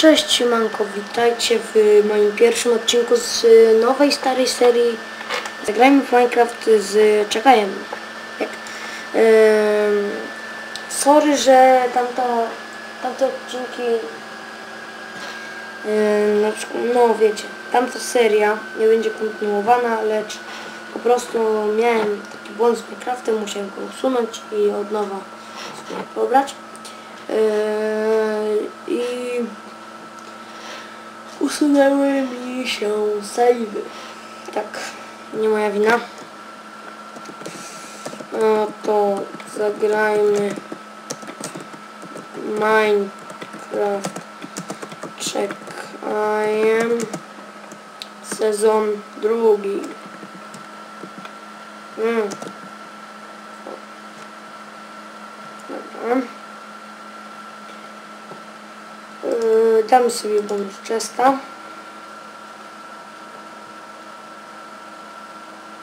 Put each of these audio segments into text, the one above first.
Cześć siemanko, witajcie w moim pierwszym odcinku z y, nowej, starej serii Zagrajmy w Minecraft z Czekajem. Jak? Sorry, że tamta, tamte odcinki na przykład, no wiecie, tamta seria nie będzie kontynuowana, lecz po prostu miałem taki błąd z Minecraftem, musiałem go usunąć i od nowa pobrać. Yy, I usunęły mi się savey. Tak, nie moja wina. No to zagrajmy Minecraft Czekajem sezon drugi. Mm. Dobra. Yy, damy sobie bonus chesta.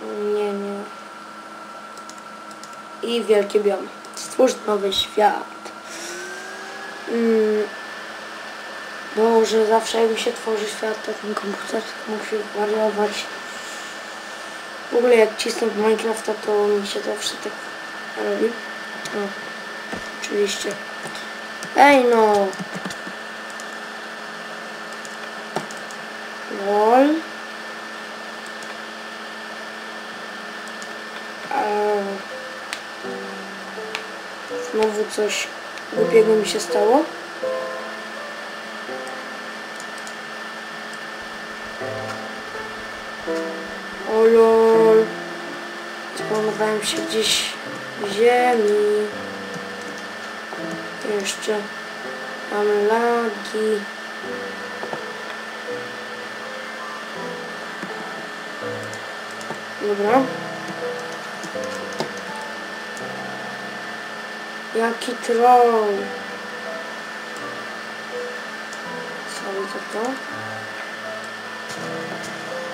Nie, nie. I wielkie biom. Stwórz nowy świat. Mm. Boże, zawsze jak mi się tworzy świat, to ten komputer musi wariować. W ogóle jak cisnę w Minecrafta, to mi się zawsze tak robi. O, oczywiście. Ej no! Coś głupiego mi się stało. O lol. Spawnowałem się gdzieś w ziemi. Jeszcze mam lagi. Dobra. Jaki troll. Sorry za to.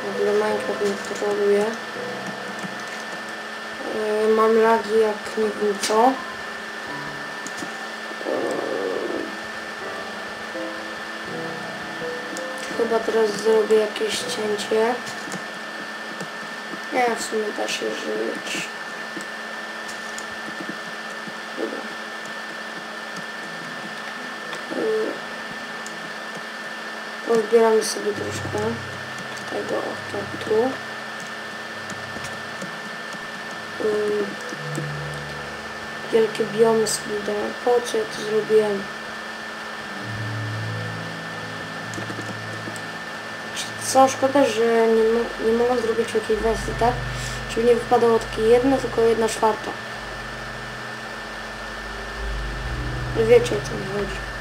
W ogóle Minecraft mnie troluje. Yy, mam lagi jak nie wiem co. Yy, chyba teraz zrobię jakieś cięcie. Nie, w sumie da się żyć. Dobra. Yy, Pozbieramy sobie troszkę tego oto tu. Yy, Wielkie biomy sobie. Po co ja to zrobiłem? Co, szkoda, że nie, nie mogę zrobić takiej wersji, tak? Żeby nie wypadało takie jedno, tylko jedna czwarta. Wiecie o co mi chodzi.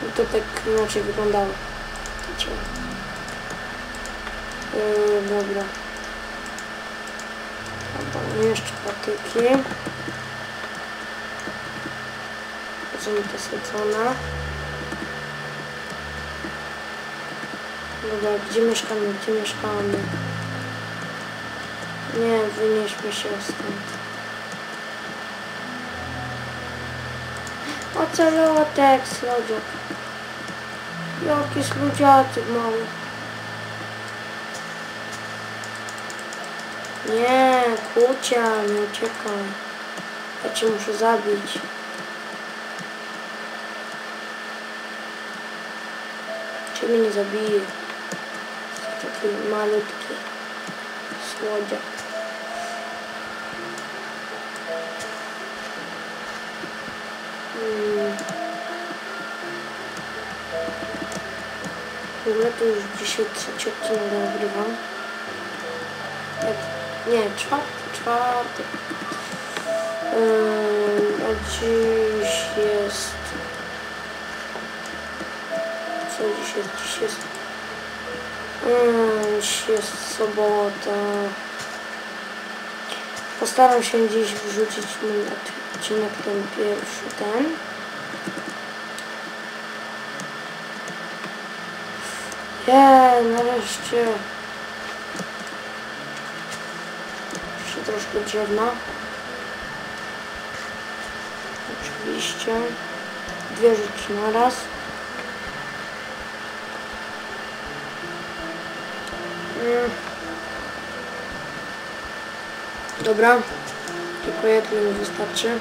Żeby to tak inaczej wyglądało. Yy, dobra. Dobra, jeszcze patyki. Mi to sadzona? Dobra, gdzie mieszkamy, gdzie mieszkamy? Nie, wynieśmy się stąd. Ocelotek, slodziak. Jaki slodziaczek mały. Nie, kucia, nie uciekaj. Ja cię muszę zabić. Ciebie nie zabiję. Taki malutki słodziak. W ogóle to już dzisiaj trzeci odcinek nagrywam. Jak, nie, czwarty, czwarty. Yy, a dziś jest... Co dziś jest? Dziś jest... Yy, dziś jest sobota. Postaram się dziś wrzucić mój odcinek odcinek ten pierwszy ten. Jej, nareszcie. Jeszcze troszkę drzewna. Oczywiście. Dwie rzeczy na raz. Mm. Dobra. Dziękuję, tyle mi wystarczy.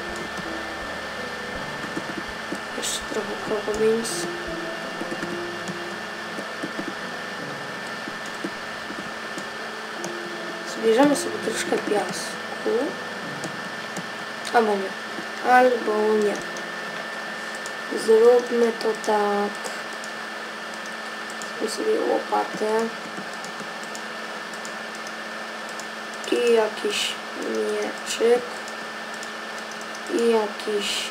Jeszcze trochę cocoa beans. Zbierzemy sobie troszkę piasku. Albo nie. Albo nie. Zróbmy to tak. Zróbmy sobie łopatę. I jakiś mieczyk. I jakiś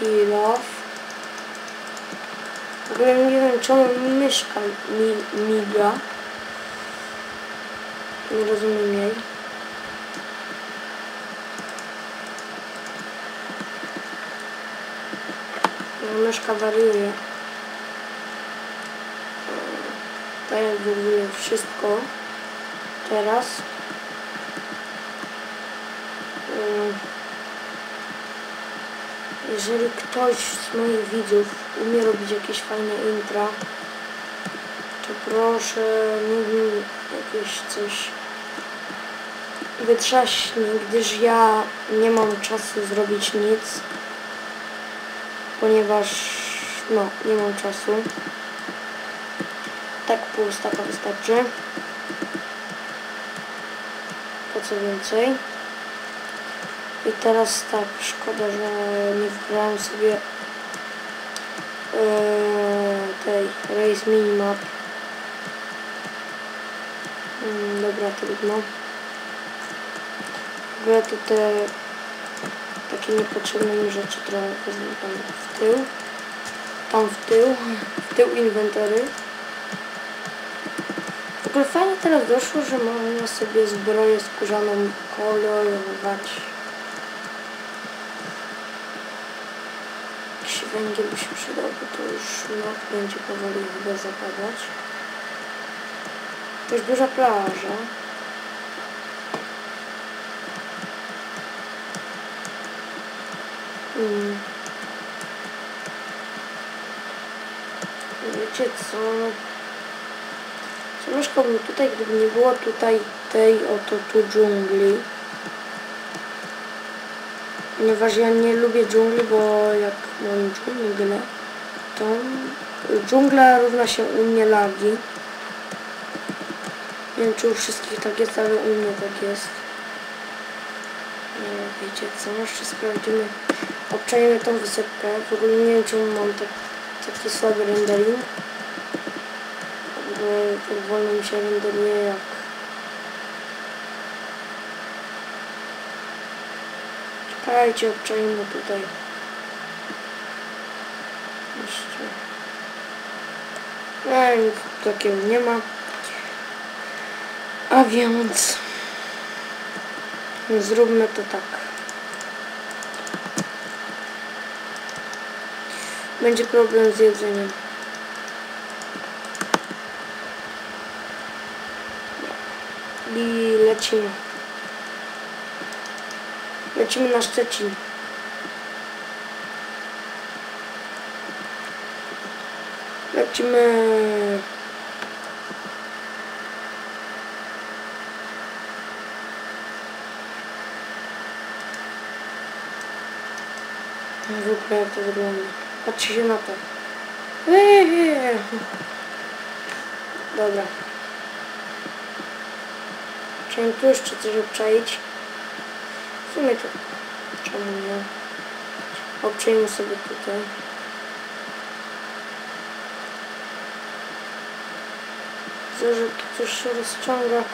kilof. W nie wiem czemu myszka mi, miga. Nie rozumiem jej. No, Myszka wariuje. Tak jak w wszystko teraz. Jeżeli ktoś z moich widzów umie robić jakieś fajne intra, to proszę mi jakieś coś wytrzaśnie, gdyż ja nie mam czasu zrobić nic, ponieważ no, nie mam czasu. Tak pół staka wystarczy. Po co więcej? I teraz tak, szkoda, że nie wybrałem sobie e, tej race minimap. Mm, dobra, trudno. W ogóle to te takie niepotrzebne rzeczy trochę wezmę tam w tył. Tam w tył, w tył inwentory. W ogóle fajnie teraz doszło, że można sobie zbroję skórzaną kolorować. Jakiś węgiel by się przydał, bo to już noc będzie powoli chyba zapadać. To jest duża plaża. Mm. Wiecie co? Zamieszkałbym tutaj, gdyby nie było tutaj tej oto tu dżungli. Ponieważ ja nie lubię dżungli, bo jak mam dżunglę, to dżungla równa się u mnie lagi. Nie wiem czy u wszystkich tak jest, ale u mnie tak jest. Nie, wiecie co, jeszcze sprawdzimy, obczajmy tą wysypkę. W ogóle nie wiem czemu mam tak, taki słaby rendering. Ogóle tak wolno mi się renderuje jak... Czekajcie, obczajmy tutaj. Jeszcze... Nie, nic takiego nie ma. A więc zróbmy to tak. Będzie problem z jedzeniem. I lecimy. Lecimy na Szczecin. Lecimy. W ogóle jak to wygląda. Patrzcie się na to. Eee. Dobra. Chciałem tu jeszcze coś obczaić. Sumie to czemu nie? Obczajmy sobie tutaj. Widzę, że tu coś się rozciąga.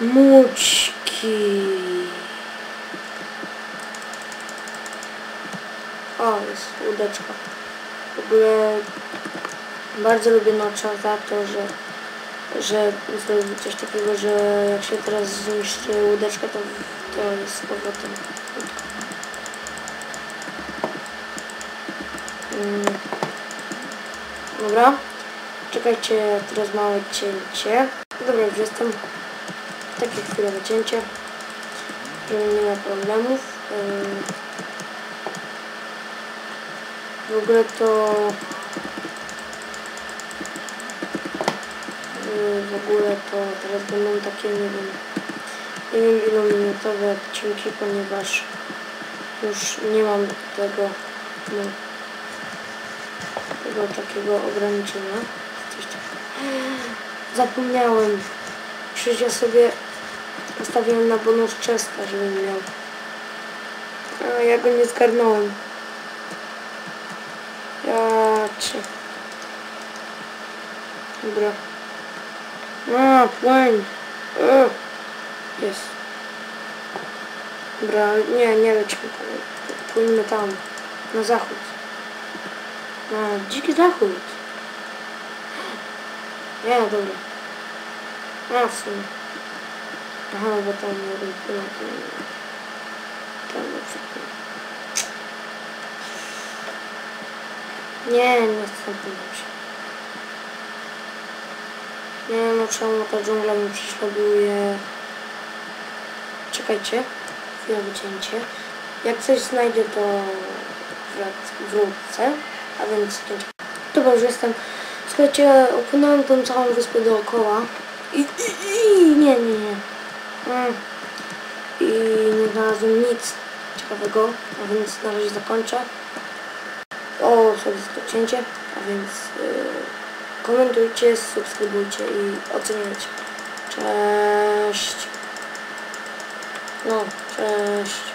Mućki. O, jest łódeczka. W ogóle bardzo lubię nocza za to, że że zrobił coś takiego, że jak się teraz zniszczy łódeczka, to, to jest z powrotem. Mm. Dobra. Czekajcie, teraz małe cięcie. Dobra, już jestem. Takie chwilowe cięcie. Nie ma problemów. W ogóle to w ogóle to teraz będą takie, nie wiem, nie wiem ilominutowe odcinki, ponieważ już nie mam tego, no, tego takiego ograniczenia. Coś takiego. Zapomniałem. Przecież ja sobie postawiłem na bonus Chesta, żebym miał. A ja go nie zgarnąłem. Ja cię. Dobra. A, płyń. Ugh. Jest. Dobra, nie, nie lećmy tam. Płyńmy tam. Na zachód. Na dziki zachód. Nie, dobra. A, w sumie. Aha, bo tam nie wiem, no, to nie Tam na przykład. Nie, no, czemu ta dżungla mnie prześladuje? Czekajcie. Chwilę wycięcie. Jak coś znajdzie, to wrócę. A więc cięcie. Dobra, już jestem. Słuchajcie, opłynąłem tą całą wyspę dookoła. I, i, i nie, nie, nie. Mm. I nie znalazłem nic ciekawego, a więc na razie zakończę. O, sobie to cięcie, a więc yy, komentujcie, subskrybujcie i oceniajcie. Cześć. No, cześć.